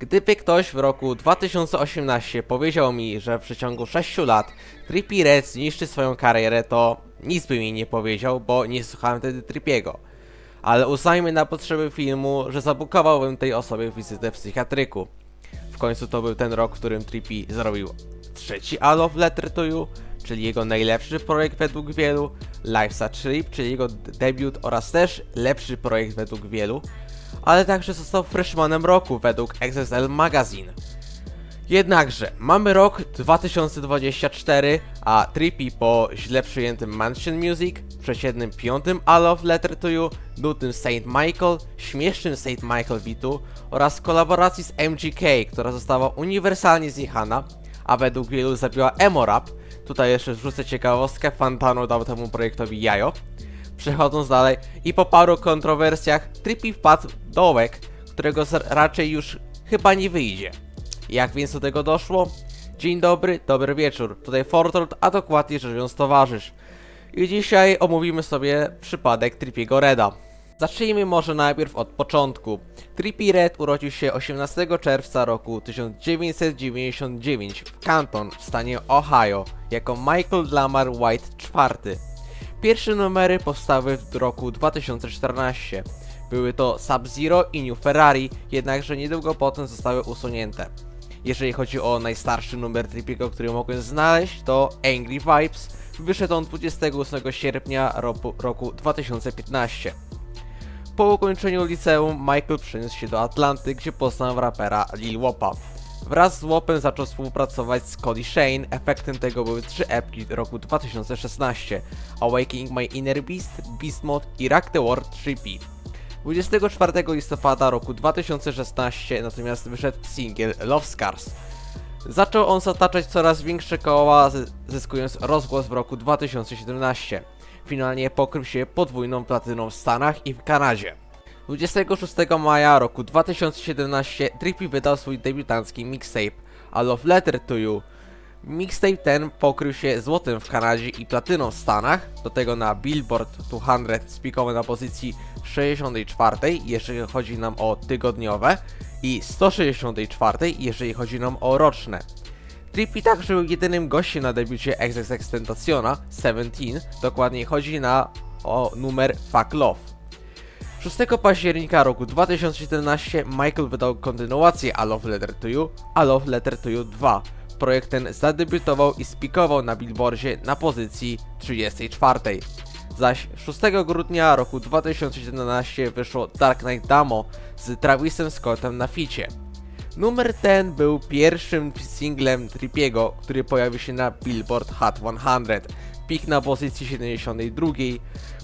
Gdyby ktoś w roku 2018 powiedział mi, że w przeciągu 6 lat Trippie Red zniszczy swoją karierę, to nic by mi nie powiedział, bo nie słuchałem wtedy Trippiego. Ale uznajmy na potrzeby filmu, że zabukowałbym tej osobie wizytę w psychiatryku. W końcu to był ten rok, w którym Trippie zrobił trzeci I Love Letter to You, czyli jego najlepszy projekt według wielu, Life's a Trip, czyli jego debiut oraz też lepszy projekt według wielu, ale także został freshmanem roku według XSL Magazine. Jednakże mamy rok 2024, a Trippy po źle przyjętym Mansion Music, przeciętnym piątym I Love Letter to You, nudnym Saint Michael, śmiesznym Saint Michael V2 oraz kolaboracji z MGK, która została uniwersalnie zjechana, a według wielu zabiła emo rap. Tutaj jeszcze wrzucę ciekawostkę, Fantano dał temu projektowi jajo. Przechodząc dalej i po paru kontrowersjach Trippy wpadł w dołek, którego raczej już chyba nie wyjdzie. Jak więc do tego doszło? Dzień dobry, dobry wieczór. Tutaj Fortnite, a dokładnie rzecz biorąc towarzysz. I dzisiaj omówimy sobie przypadek Trippiego Reda. Zacznijmy może najpierw od początku. Trippie Red urodził się 18 czerwca roku 1999 w Canton w stanie Ohio jako Michael Lamar White IV. Pierwsze numery powstały w roku 2014. Były to Sub-Zero i New Ferrari, jednakże niedługo potem zostały usunięte. Jeżeli chodzi o najstarszy numer Trippiego, który mogłem znaleźć, to Angry Vibes. Wyszedł on 28 sierpnia roku, roku 2015. Po ukończeniu liceum Michael przeniósł się do Atlanty, gdzie poznał rapera Lil Wopa. Wraz z Łopem zaczął współpracować z Cody Shane, efektem tego były trzy epki roku 2016 Awakening My Inner Beast, Beast Mode i Rack the World 3P. 24 listopada roku 2016 natomiast wyszedł singiel Love Scars. Zaczął on zataczać coraz większe koła, zy- zyskując rozgłos w roku 2017. Finalnie pokrył się podwójną platyną w Stanach i w Kanadzie. 26 maja roku 2017 Trippy wydał swój debiutancki mixtape A Love Letter to You. Mixtape ten pokrył się złotem w Kanadzie i platyną w Stanach, do tego na Billboard 200 spikowy na pozycji 64, jeżeli chodzi nam o tygodniowe, i 164, jeżeli chodzi nam o roczne. Trippy także był jedynym gościem na debiucie XXX Tentaciona 17, dokładniej chodzi na o numer Fuck Love. 6 października roku 2017 Michael wydał kontynuację A Love Letter to You, A Love Letter to You 2. Projekt ten zadebiutował i spikował na Billboardzie na pozycji 34. Zaś 6 grudnia roku 2017 wyszło Dark Knight Damo z Travisem Scottem na ficie. Numer ten był pierwszym singlem Trippiego, który pojawił się na Billboard Hot 100. Pik na pozycji 72,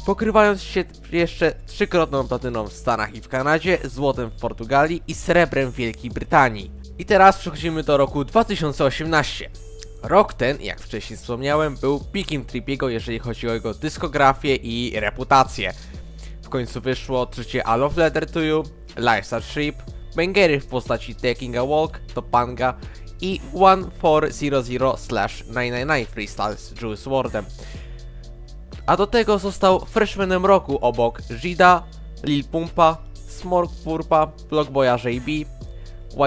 pokrywając się jeszcze trzykrotną platyną w Stanach i w Kanadzie, złotem w Portugalii i srebrem w Wielkiej Brytanii. I teraz przechodzimy do roku 2018. Rok ten, jak wcześniej wspomniałem, był pikiem Trippiego, jeżeli chodzi o jego dyskografię i reputację. W końcu wyszło trzecie I Love Letter to You, Life's a Trip, bangery w postaci Taking a Walk, Topanga i 1400/999 Freestyle z Juice WRLDem. A do tego został freshmanem roku obok Jida, Lil Pumpa, Smork Purpa, Blockboya JB,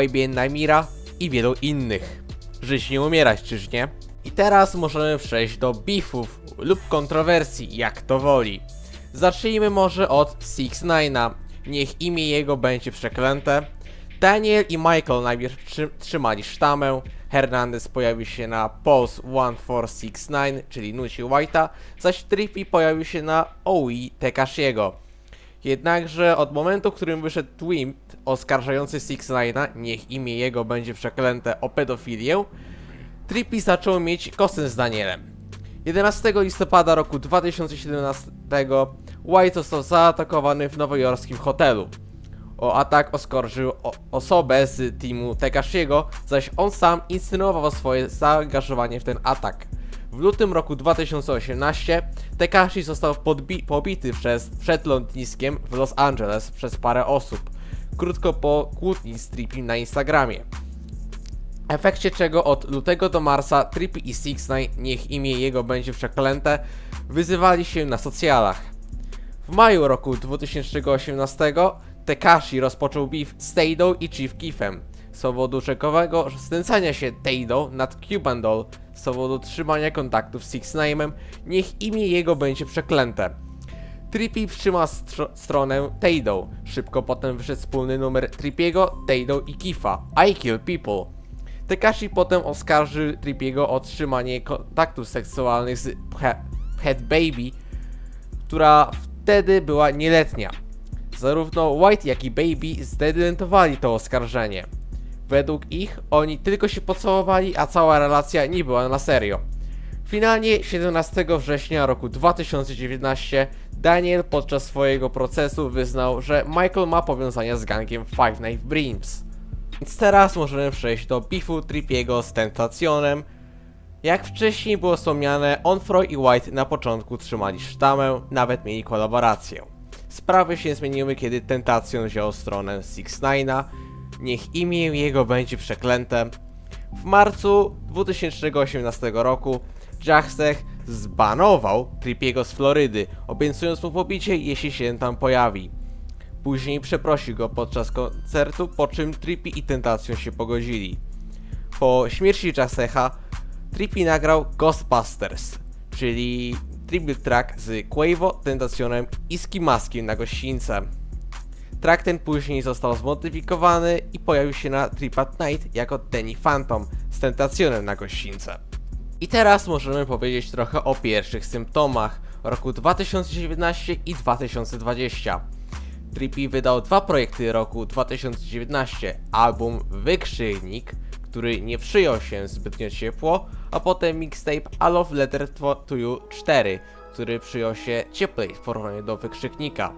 YBN Namira i wielu innych. Żyć nie umierać, czyż nie? I teraz możemy przejść do beefów lub kontrowersji, jak to woli. Zacznijmy może od 6 9 Niech imię jego będzie przeklęte. Daniel i Michael najpierw trzy trzymali sztamę. Hernandez pojawił się na Pulse 1469, czyli nuci White'a, zaś Trippy pojawił się na OI Tekashiego. Jednakże od momentu, w którym wyszedł tweet oskarżający Six Nine'a, niech imię jego będzie przeklęte o pedofilię, Trippy zaczął mieć kosę z Danielem. 11 listopada roku 2017 White został zaatakowany w nowojorskim hotelu. O atak oskarżył o osobę z teamu Tekashiego, zaś on sam insynuował swoje zaangażowanie w ten atak. W lutym roku 2018 Tekashi został pobity przez, przed lotniskiem w Los Angeles przez parę osób, krótko po kłótni z Trippim na Instagramie. W efekcie czego od lutego do marca Trippy i 6 9 niech imię jego będzie przeklęte, wyzywali się na socjalach. W maju roku 2018 Tekashi rozpoczął beef z Teidą i Chief Keefem. z powodu rzekomego znęcania się Tado nad Cuban Doll, z powodu trzymania kontaktów z Six Nine'em, niech imię jego będzie przeklęte. Trippy wstrzymał stro- stronę Tado. Szybko potem wyszedł wspólny numer Trippiego, Tado i Kifa I Kill People. Tekashi potem oskarżył Trippiego o trzymanie kontaktów seksualnych z Head Baby, która wtedy była nieletnia. Zarówno White, jak i Baby zdementowali to oskarżenie. Według ich oni tylko się pocałowali, a cała relacja nie była na serio. Finalnie 17 września roku 2019 Daniel podczas swojego procesu wyznał, że Michael ma powiązania z gangiem Five Knife Dreams. Więc teraz możemy przejść do beefu Trippiego z Tentacionem. Jak wcześniej było wspomniane, Onfroy i White na początku trzymali sztamę, nawet mieli kolaborację. Sprawy się zmieniły, kiedy Tentacion wziął stronę Six Nine'a. Niech imię jego będzie przeklęte. W marcu 2018 roku Jacksech zbanował Trippiego z Florydy, obiecując mu pobicie, jeśli się tam pojawi. Później przeprosił go podczas koncertu, po czym Trippy i Tentacion się pogodzili. Po śmierci Jassecha, Trippy nagrał Ghostbusters, czyli triple track z Quavo, Tentacionem i Skimaskiem na gościńce. Track ten później został zmodyfikowany i pojawił się na Trip at Night jako Danny Phantom z Tentacionem na gościńce. I teraz możemy powiedzieć trochę o pierwszych symptomach roku 2019 i 2020. Trippy wydał dwa projekty roku 2019. Album Wykrzyknik, który nie przyjął się zbytnio ciepło, a potem mixtape A Love Letter to You 4, który przyjął się cieplej w porównaniu do Wykrzyknika.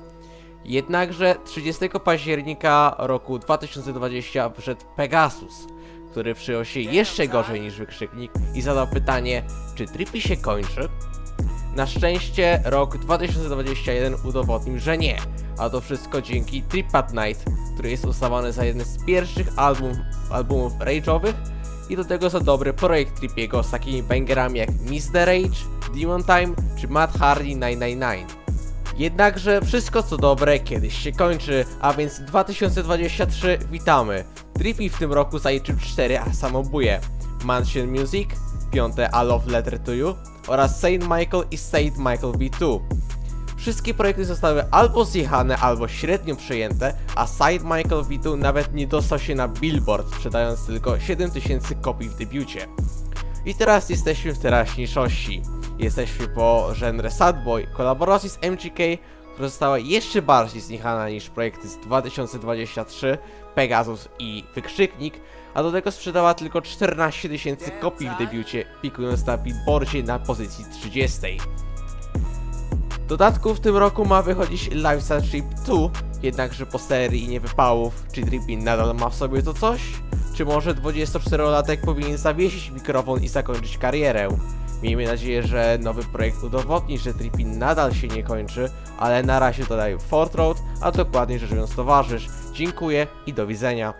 Jednakże 30 października roku 2020 wyszedł Pegasus, który przyjął się jeszcze gorzej niż Wykrzyknik i zadał pytanie, czy Trippy się kończy? Na szczęście rok 2021 udowodnił, że nie, a to wszystko dzięki Trip at Night, który jest uznawany za jeden z pierwszych album, albumów rage'owych i do tego za dobry projekt Trippiego z takimi bangerami jak Miss the Rage, Demon Time czy Matt Hardy 999. Jednakże wszystko co dobre kiedyś się kończy, a więc 2023 witamy. Trippy w tym roku zaliczył 4 samobuje. Mansion Music, piąte I Love Letter to You oraz Saint Michael i Saint Michael V2. Wszystkie projekty zostały albo zjechane, albo średnio przyjęte, a Saint Michael V2 nawet nie dostał się na Billboard, sprzedając tylko 7000 kopii w debiucie. I teraz jesteśmy w teraźniejszości. Jesteśmy po genre Sadboy, kolaboracji z MGK, która została jeszcze bardziej zniechana niż projekty z 2023, Pegasus i Wykrzyknik, a do tego sprzedała tylko 14 tysięcy kopii w debiucie, pikując na Billboardzie na pozycji 30. W dodatku w tym roku ma wychodzić Lifestyle Trip 2, jednakże po serii niewypałów, czy Trippin nadal ma w sobie to coś? Czy może 24-latek powinien zawiesić mikrofon i zakończyć karierę? Miejmy nadzieję, że nowy projekt udowodni, że Trippin nadal się nie kończy, ale na razie dodaj Fort Road, a dokładniej rzecz biorąc towarzysz. Dziękuję i do widzenia.